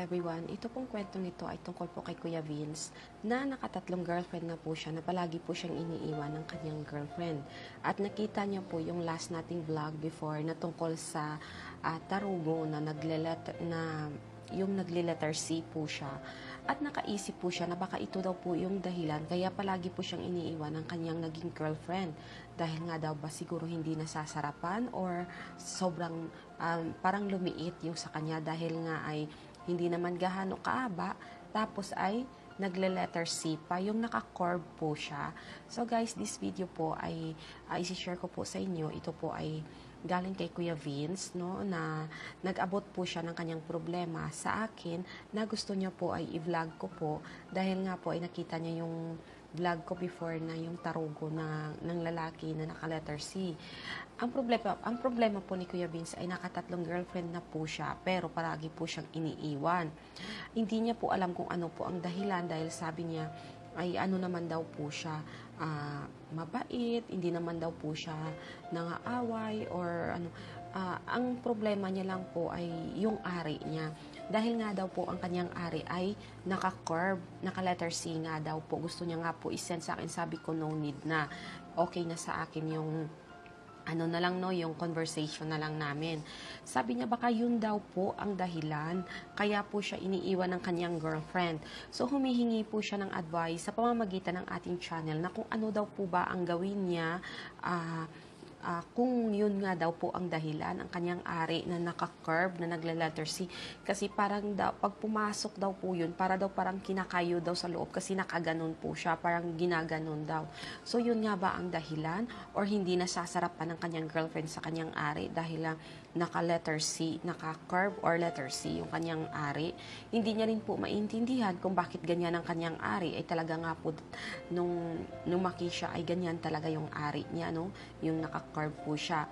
everyone. Ito pong kwento nito ay tungkol po kay Kuya Vince na nakatatlong girlfriend na po siya na palagi po siyang iniiwan ng kanyang girlfriend. At nakita niya po yung last nating vlog before na tungkol sa ah, tarugo na nagle-letter na yung nagle-letter C po siya. At nakaisip po siya na baka ito daw po yung dahilan kaya palagi po siyang iniiwan ng kanyang naging girlfriend. Dahil nga daw ba siguro hindi nasasarapan or sobrang um, parang lumiit yung sa kanya dahil nga ay hindi naman gahano kaaba tapos ay nagle-letter C pa, yung naka-curve po siya. So guys, this video po ay uh, isi-share ko po sa inyo. Ito po ay galing kay Kuya Vince, no, na nag-abot po siya ng kanyang problema sa akin na gusto niya po ay i-vlog ko po dahil nga po ay nakita niya yung vlog ko before na yung tarugo na ng lalaki na naka-letter C. Ang problema, ang problema po ni Kuya Vince ay nakatatlong girlfriend na po siya pero paragi po siyang iniiwan. Hindi niya po alam kung ano po ang dahilan dahil sabi niya ay ano naman daw po siya ah, mabait, hindi naman daw po siya nangaaway or ano. Ah, ang problema niya lang po ay yung ari niya. Dahil nga daw po ang kanyang ari ay naka-curve, naka-letter C nga daw po. Gusto niya nga po isend sa akin. Sabi ko no need na. Okay na sa akin yung ano na lang no, yung conversation na lang namin. Sabi niya baka yun daw po ang dahilan kaya po siya iniiwan ng kanyang girlfriend. So humihingi po siya ng advice sa pamamagitan ng ating channel na kung ano daw po ba ang gawin niya ah, ah, kung yun nga daw po ang dahilan, ang kanyang ari na naka-curve, na nagle-letter C. Kasi parang daw, pag pumasok daw po yun, para daw parang kinakayo daw sa loob kasi nakaganon po siya, parang ginaganon daw. So yun nga ba ang dahilan? Or hindi nasasarapan ng kanyang girlfriend sa kanyang ari dahil lang naka-letter C, naka-curve or letter C yung kanyang ari. Hindi niya rin po maintindihan kung bakit ganyan ang kanyang ari. Ay talaga nga po, nung lumaki siya ay ganyan talaga yung ari niya, no? Yung naka-curve po siya.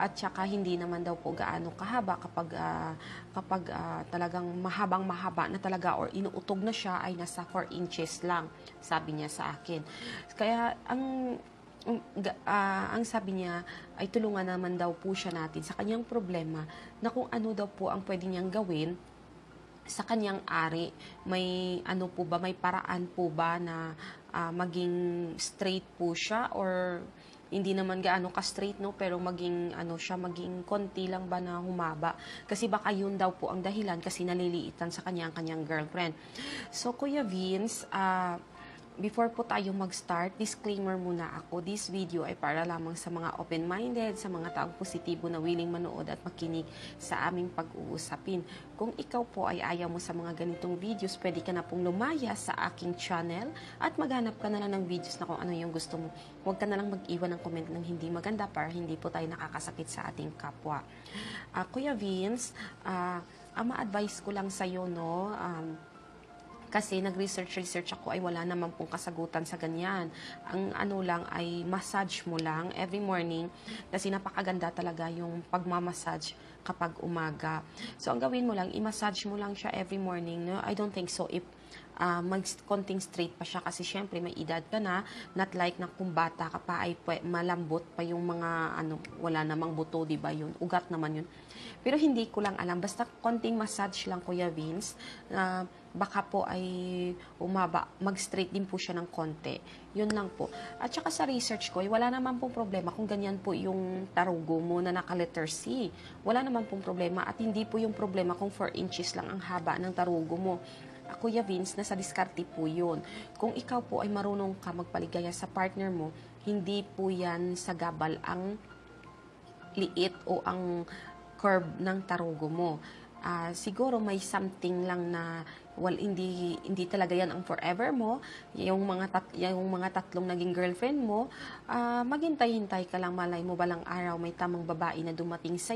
At saka hindi naman daw po gaano kahaba kapag ah, kapag ah, talagang mahabang mahaba na talaga or inuutog na siya ay nasa 4 inches lang, sabi niya sa akin. Kaya ang ah, ang sabi niya ay tulungan naman daw po siya natin sa kanyang problema na kung ano daw po ang pwede niyang gawin sa kanyang ari. May ano po ba, may paraan po ba na ah, maging straight po siya or hindi naman gaano ka straight no? Pero maging ano siya maging konti lang ba na humaba? Kasi baka yun daw po ang dahilan kasi naliliitan sa kanyang kanyang girlfriend. So Kuya Vince ah Before po tayo mag-start, disclaimer muna ako. This video ay para lamang sa mga open-minded, sa mga taong positibo na willing manood at makinig sa aming pag-uusapin. Kung ikaw po ay ayaw mo sa mga ganitong videos, pwede ka na pong lumaya sa aking channel at maghanap ka na lang ng videos na kung ano yung gusto mo. Huwag ka na lang mag-iwan ng comment ng hindi maganda para hindi po tayo nakakasakit sa ating kapwa. Ah, Kuya Vince, ah, ang ma-advise ko lang sa'yo, no, um, kasi nag-research-research ako ay wala naman pong kasagutan sa ganyan. Ang ano lang ay massage mo lang every morning kasi napakaganda talaga yung pagmamassage kapag umaga. So ang gawin mo lang, i-massage mo lang siya every morning. No? I don't think so if uh, mag konting straight pa siya kasi syempre may edad ka na not like na kung bata ka pa ay malambot pa yung mga ano wala namang buto di ba? Yun ugat naman yun. Pero hindi ko lang alam. Basta konting massage lang Kuya Vince. Na baka po ay umaba mag-straight din po siya ng konti. Yun lang po. At saka sa research ko wala naman pong problema kung ganyan po yung tarugo mo na naka letter C. Wala naman pong problema. At hindi po yung problema kung 4 inches lang ang haba ng tarugo mo Ah, Kuya Vince, nasa diskarte po yun. Kung ikaw po ay marunong ka magpaligaya sa partner mo, hindi po yan sa gabal ang liit o ang curve ng tarugo mo. Ah, siguro may something lang na well hindi hindi talaga yan ang forever mo. Yung mga tat, yung mga tatlong naging girlfriend mo ah, maghintay-hintay ka lang malay mo balang araw may tamang babae na dumating sa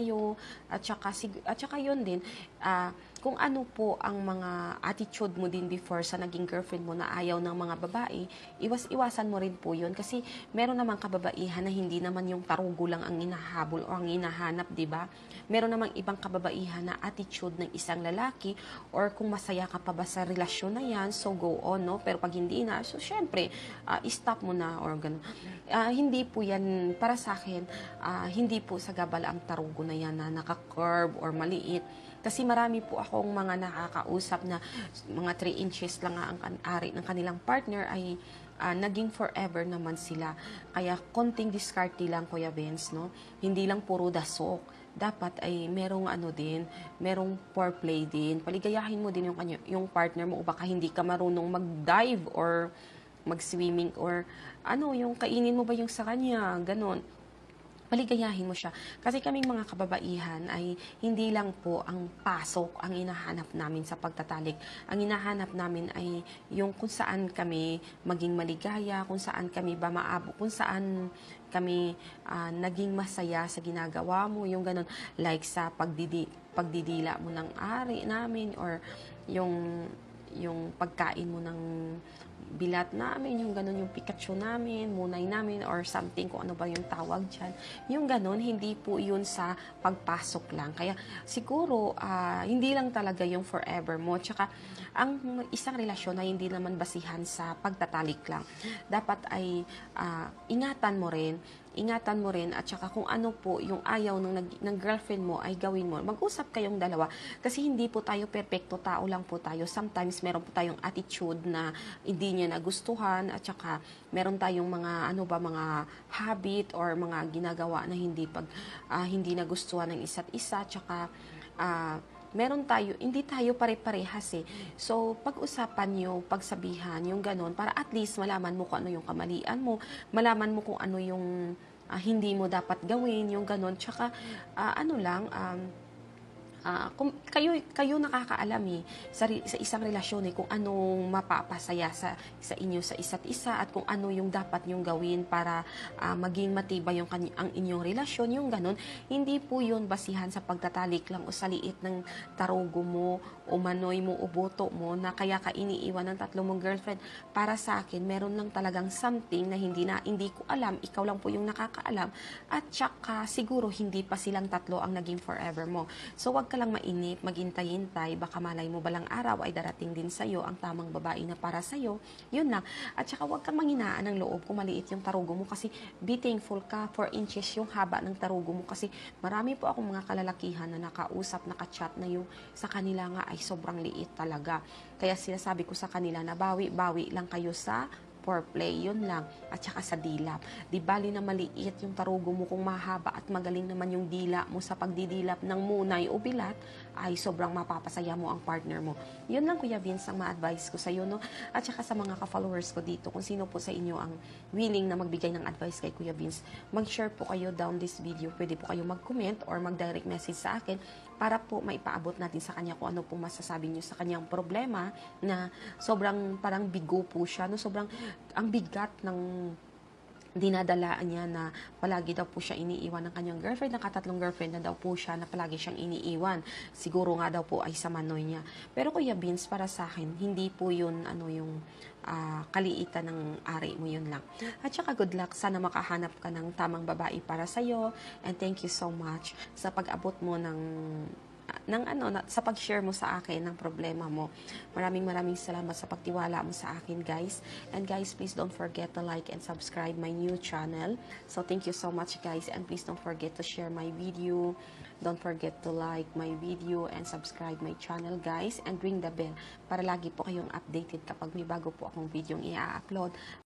at saka at saka yun din ah, kung ano po ang mga attitude mo din before sa naging girlfriend mo na ayaw ng mga babae, iwas-iwasan mo rin po yun. Kasi meron namang kababaihan na hindi naman yung tarugo lang ang inahabol o ang hinahanap, di ba? Meron namang ibang kababaihan na attitude ng isang lalaki or kung masaya ka pa ba sa relasyon na yan, so go on, no? Pero pag hindi na, so syempre, ah, stop mo na or ganun. Ah, hindi po yan, para sa akin, ah, hindi po sa gabal ang tarugo na yan na naka-curve or maliit Kasi marami po akong mga nakakausap na mga 3 inches lang ang ari ng kanilang partner ay ah, naging forever naman sila. Kaya konting diskarte lang, Kuya Vince, no? Hindi lang puro dasok dapat ay merong ano din, merong foreplay din. Paligayahin mo din yung, kanya, yung partner mo o baka hindi ka marunong mag-dive or mag-swimming or ano, yung kainin mo ba yung sa kanya, ganon paligayahin mo siya. Kasi kaming mga kababaihan ay hindi lang po ang pasok ang hinahanap namin sa pagtatalik. Ang hinahanap namin ay yung kung saan kami maging maligaya, kung saan kami ba maabo, kung saan kami ah, naging masaya sa ginagawa mo, yung ganun. Like sa pagdidi, pagdidila mo ng ari namin or yung yung pagkain mo ng bilat namin, yung ganun yung Pikachu namin, munay namin, or something, kung ano ba yung tawag dyan. Yung ganun, hindi po yun sa pagpasok lang. Kaya siguro, ah, hindi lang talaga yung forever mo. Tsaka, ang isang relasyon na hindi naman basihan sa pagtatalik lang. Dapat ay ah, ingatan mo rin ingatan mo rin at saka kung ano po yung ayaw ng, ng girlfriend mo ay gawin mo. Mag-usap kayong dalawa kasi hindi po tayo perfecto, tao lang po tayo. Sometimes meron po tayong attitude na hindi niya nagustuhan at saka meron tayong mga ano ba mga habit or mga ginagawa na hindi pag ah, hindi nagustuhan ng isa't isa at saka ah, meron tayo, hindi tayo pare-parehas eh. So, pag-usapan nyo, pagsabihan, yung ganon, para at least malaman mo kung ano yung kamalian mo, malaman mo kung ano yung ah, hindi mo dapat gawin, yung ganon. Tsaka, ah, ano lang, um, ah, kung kayo kayo nakakaalam eh, sa, sa isang relasyon eh, kung anong mapapasaya sa sa inyo sa isa't isa at kung ano yung dapat nyong gawin para ah, maging matibay yung ang inyong relasyon yung ganun hindi po yun basihan sa pagtatalik lang o sa liit ng tarugo mo o manoy mo o boto mo na kaya ka iniiwan ng tatlo mong girlfriend. Para sa akin meron lang talagang something na hindi na hindi ko alam ikaw lang po yung nakakaalam at saka siguro hindi pa silang tatlo ang naging forever mo. So wag ka lang mainip maghintay-hintay baka malay mo balang araw ay darating din sa'yo ang tamang babae na para sa'yo. Yun lang at saka wag kang manghinaan ng loob kung maliit yung tarugo mo kasi be thankful ka 4 inches yung haba ng tarugo mo kasi marami po akong mga kalalakihan na nakausap nakachat na yung sa kanila nga ay sobrang liit talaga. Kaya sinasabi ko sa kanila na bawi-bawi lang kayo sa foreplay, yun lang. At saka sa dilap. Di bali na maliit yung tarugo mo kung mahaba at magaling naman yung dila mo sa pagdidilap ng munay o bilat, ay sobrang mapapasaya mo ang partner mo. Yun lang Kuya Vince ang ma-advise ko sa iyo, no? At saka sa mga ka-followers ko dito, kung sino po sa inyo ang willing na magbigay ng advice kay Kuya Vince, mag-share po kayo down this video. Pwede po kayo mag-comment or mag-direct message sa akin para po maipaabot natin sa kanya kung ano po masasabi niyo sa kanyang problema na sobrang parang bigo po siya, no? Sobrang ang bigat ng dinadalaan niya na palagi daw po siya iniiwan ng kanyang girlfriend. Nakatatlong girlfriend na daw po siya na palagi siyang iniiwan. Siguro nga daw po ay sa manoy niya. Pero Kuya Vince, para sa akin, hindi po yun ano yung ah, kaliitan ng ari mo yun lang. At saka good luck. Sana makahanap ka ng tamang babae para sa'yo. And thank you so much sa pag-abot mo ng ng ano na, sa pag-share mo sa akin ng problema mo. Maraming maraming salamat sa pagtiwala mo sa akin, guys. And guys, please don't forget to like and subscribe my new channel. So thank you so much, guys. And please don't forget to share my video. Don't forget to like my video and subscribe my channel, guys. And ring the bell para lagi po kayong updated kapag may bago po akong video i-upload.